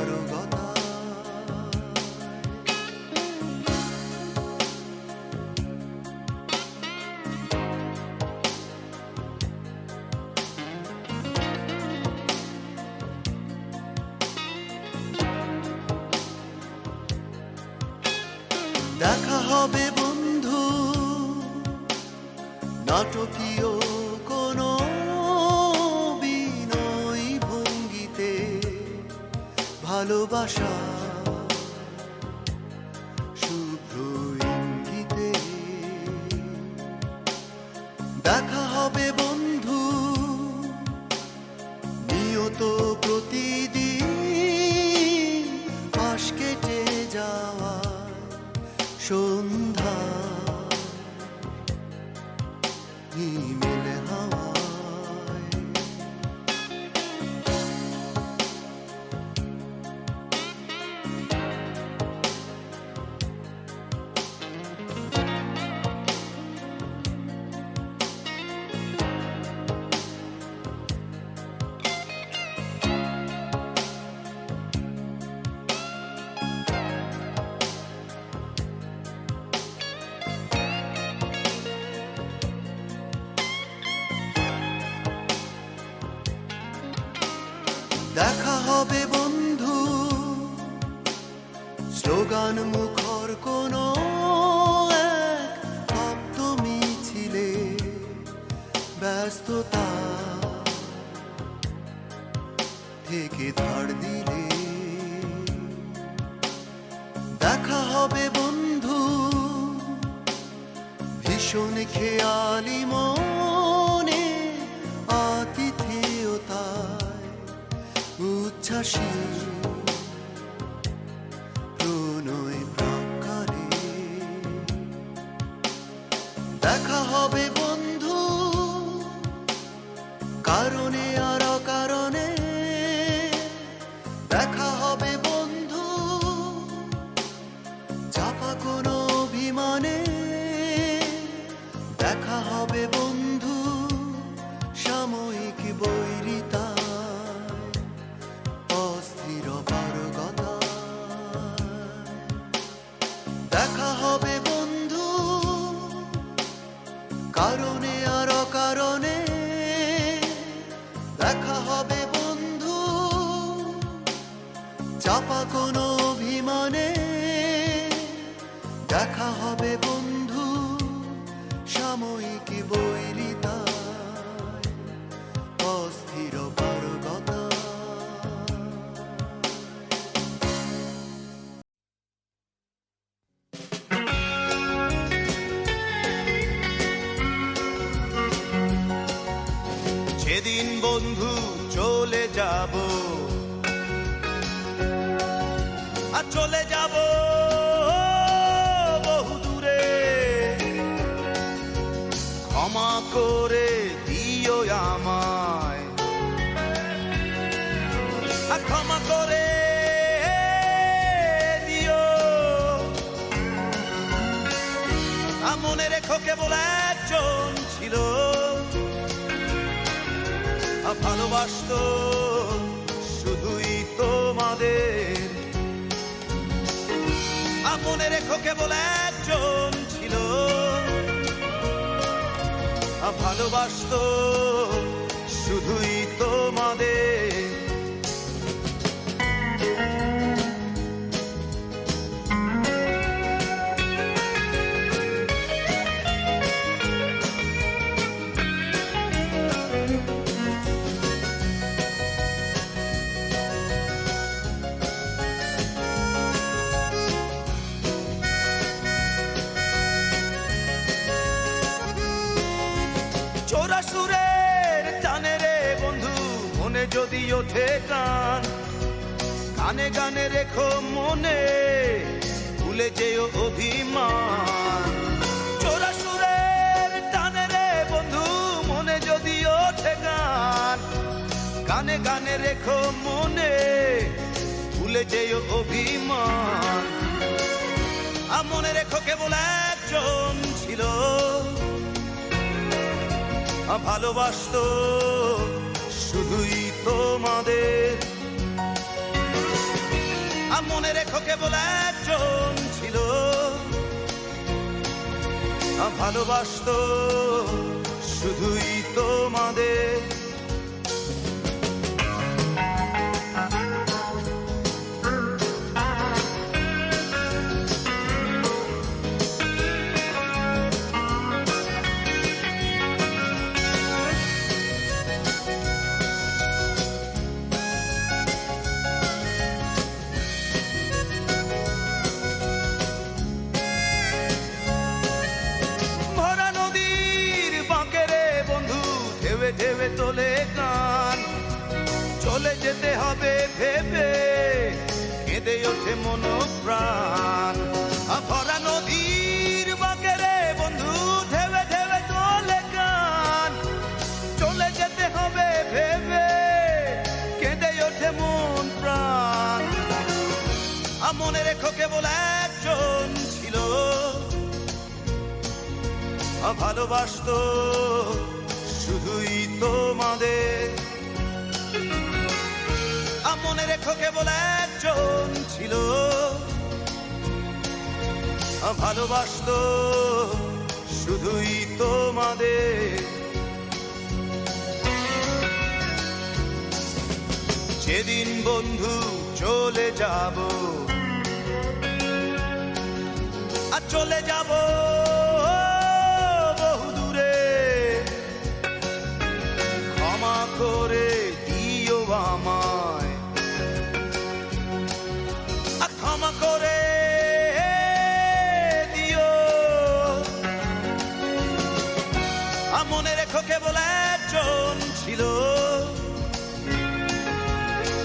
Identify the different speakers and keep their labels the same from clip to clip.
Speaker 1: bottom দেখা থেকে ধার দিলে? দেখা হবে বন্ধু ভীষণ খেয়ালি মনে আতিথেয়তায় উচ্ছ্বাসী।
Speaker 2: Aż যদি ওঠে গান গানে গানে রেখো মনে, ভুলে যেও অভিমান। চোরা সুরের টানে রে বন্ধু, মনে যদি ওঠে গান। গানে গানে রেখো মনে, ভুলে যেও অভিমান। আর মনে রেখো কেবল একজন ছিল। ভালোবাসতো শুধুই তোমাদের। আর মনে রেখো কেবল একজন ছিল। ভালোবাসত শুধুই তোমাদের। যেতে হবে ভেবে কেঁদে ওঠে মন প্রাণ। ভরা নদীর বাঁকে রে বন্ধু ঢেবে ঢেবে তোলে গান। চলে যেতে হবে ভেবে কেঁদে ওঠে মন, প্রাণ। মনে রেখো কেবল একজন ছিল। ভালোবাসতো শুধুই তোমাদের। মনে রেখো কেবল একজন ছিল। ভালোবাসতো শুধুই তোমাদের। যেদিন বন্ধু চলে যাব, আর চলে যাব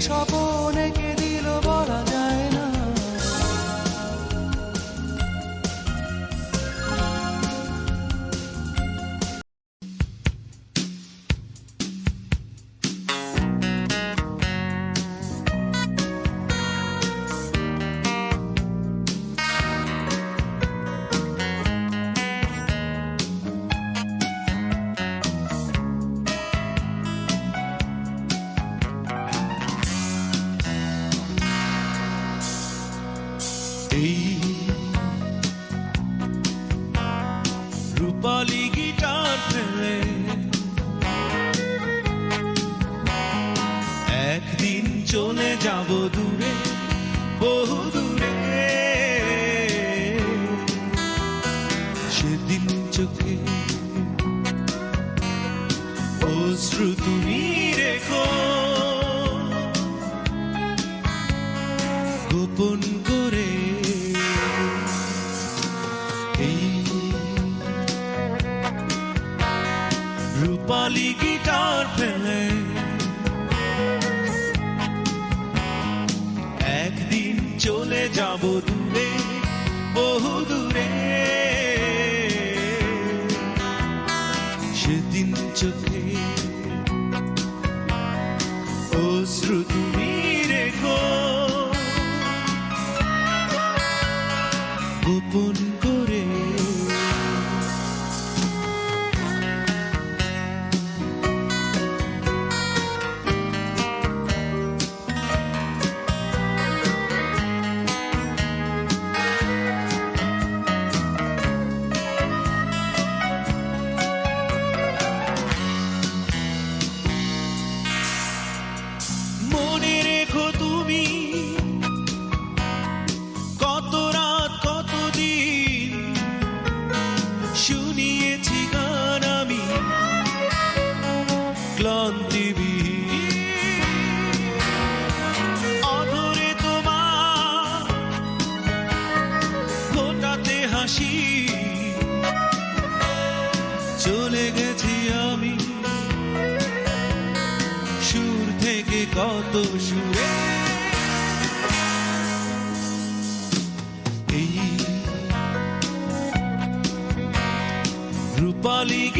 Speaker 3: Cho রূপালি গিটার ফেলে একদিন চলে যাব দূরে বহু দূরে সেদিন চোখে অশ্রু তুমি কত সুরে এই রূপালি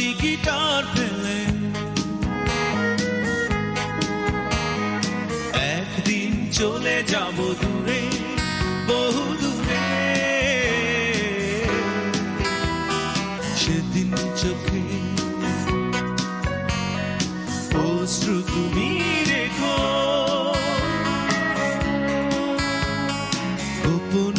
Speaker 3: রূপালি গিটার ফেলে একদিন চলে যাব দূরে, বহু দূরে। সেদিন চোখে অশ্রু তুমি রেখো। গোপন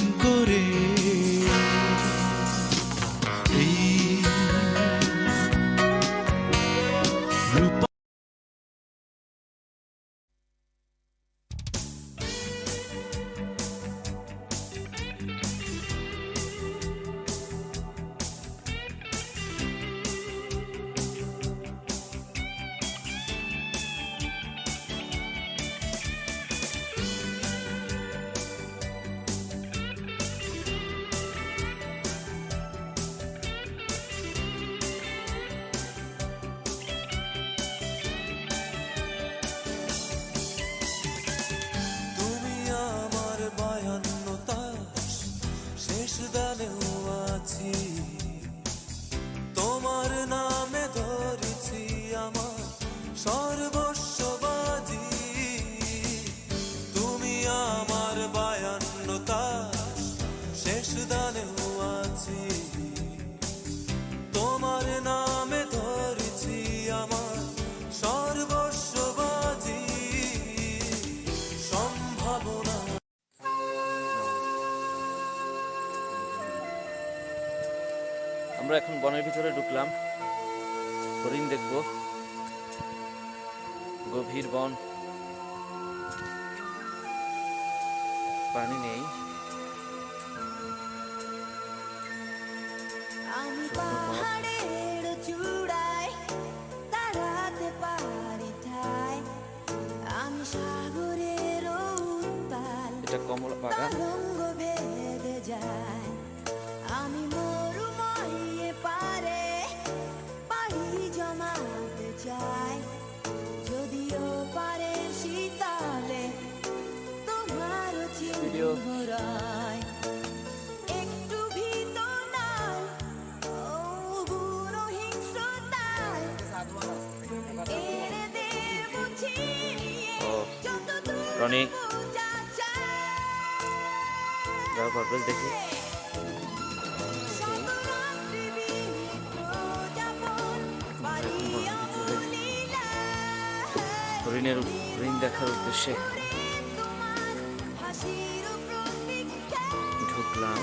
Speaker 4: ঢুকলাম হরিণ দেখব। গভীর বন। পানি নেই।
Speaker 5: আমি পাহাড়ের চূড়ায় দাঁড়াতে পারি ঠাই আমি সাগরের উত্তাল
Speaker 4: এটা কমলা বাগান।
Speaker 5: ভেদে যায়। আমি মরুময়ে দূর
Speaker 4: রনি।
Speaker 5: বোঝা যায়।
Speaker 4: যাও পারবেল দেখি। হরিণের হরিণ দেখার উদ্দেশ্যে ঢুকলাম।